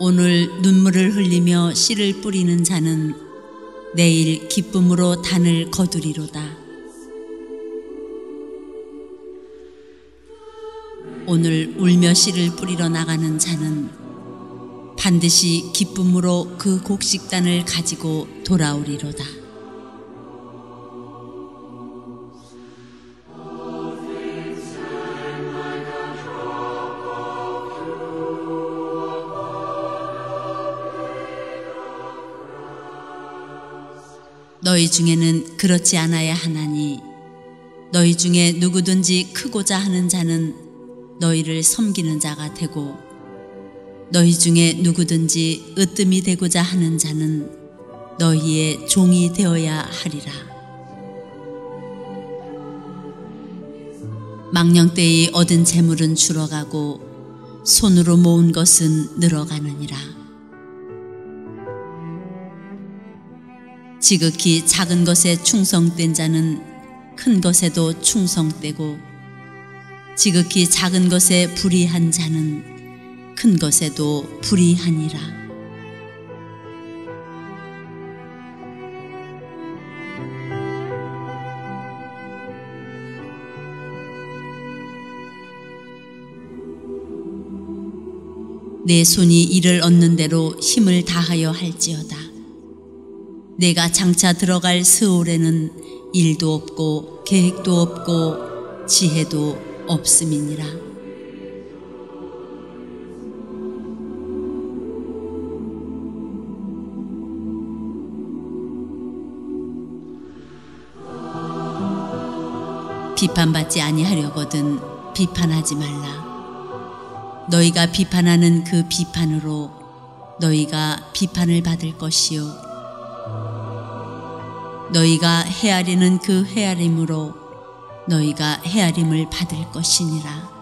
오늘 눈물을 흘리며 씨를 뿌리는 자는 내일 기쁨으로 단을 거두리로다. 오늘 울며 씨를 뿌리러 나가는 자는 반드시 기쁨으로 그 곡식단을 가지고 돌아오리로다. 너희 중에는 그렇지 않아야 하나니 너희 중에 누구든지 크고자 하는 자는 너희를 섬기는 자가 되고 너희 중에 누구든지 으뜸이 되고자 하는 자는 너희의 종이 되어야 하리라. 망령 때의 얻은 재물은 줄어가고 손으로 모은 것은 늘어가느니라. 지극히 작은 것에 충성된 자는 큰 것에도 충성되고 지극히 작은 것에 불의한 자는 큰 것에도 불의하니라. 내 손이 이를 얻는 대로 힘을 다하여 할지어다. 내가 장차 들어갈 스올에는 일도 없고 계획도 없고 지혜도 없음이니라. 비판받지 아니하려거든 비판하지 말라. 너희가 비판하는 그 비판으로 너희가 비판을 받을 것이요. 너희가 헤아리는 그 헤아림으로 너희가 헤아림을 받을 것이니라.